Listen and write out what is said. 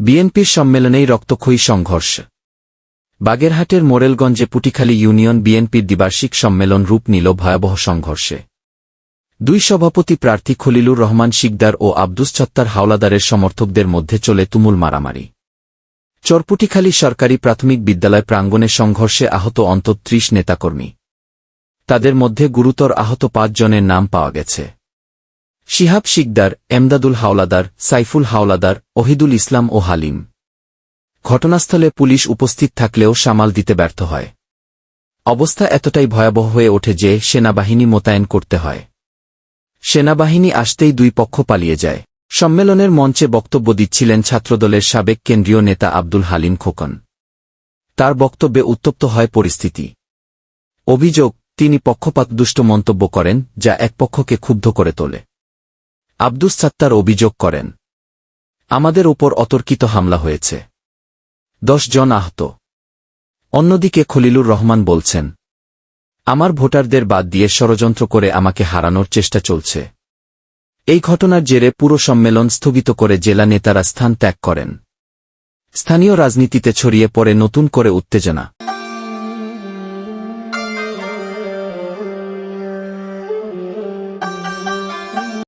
বিএনপির সম্মেলনেই রক্তক্ষয়ী সংঘর্ষ। বাগেরহাটের মোরেলগঞ্জে পুটিখালী ইউনিয়ন বিএনপির দ্বিবার্ষিক সম্মেলন রূপ নিল ভয়াবহ সংঘর্ষে। দুই সভাপতি প্রার্থী খলিলুর রহমান শিকদার ও আব্দুস ছত্তার হাওলাদারের সমর্থকদের মধ্যে চলে তুমুল মারামারি। চরপুটিখালী সরকারি প্রাথমিক বিদ্যালয় প্রাঙ্গণে সংঘর্ষে আহত অন্তত ত্রিশ নেতাকর্মী। তাদের মধ্যে গুরুতর আহত পাঁচজনের নাম পাওয়া গেছে। শিহাব শিকদার, এমদাদুল হাওলাদার, সাইফুল হাওলাদার, ওহিদুল ইসলাম ও হালিম। ঘটনাস্থলে পুলিশ উপস্থিত থাকলেও সামাল দিতে ব্যর্থ হয়। অবস্থা এতটাই ভয়াবহ হয়ে ওঠে যে সেনাবাহিনী মোতায়েন করতে হয়। সেনাবাহিনী আসতেই দুই পক্ষ পালিয়ে যায়। সম্মেলনের মঞ্চে বক্তব্য দিচ্ছিলেন ছাত্রদলের সাবেক কেন্দ্রীয় নেতা আব্দুল হালিম খোকন। তার বক্তব্যে উত্তপ্ত হয় পরিস্থিতি। অভিযোগ, তিনি পক্ষপাতদুষ্ট মন্তব্য করেন, যা এক পক্ষকে ক্ষুব্ধ করে তোলে। আব্দুস সাত্তার অভিযোগ করেন। আমাদের ওপর অতর্কিত হামলা হয়েছে। দশ জন আহত। অন্যদিকে খলিলুর রহমান বলছেন, আমার ভোটারদের বাদ দিয়ে ষড়যন্ত্র করে আমাকে হারানোর চেষ্টা চলছে। এই ঘটনার জেরে পুরো সম্মেলন স্থগিত করে জেলা নেতারা স্থান ত্যাগ করেন। স্থানীয় রাজনীতিতে ছড়িয়ে পড়ে নতুন করে উত্তেজনা।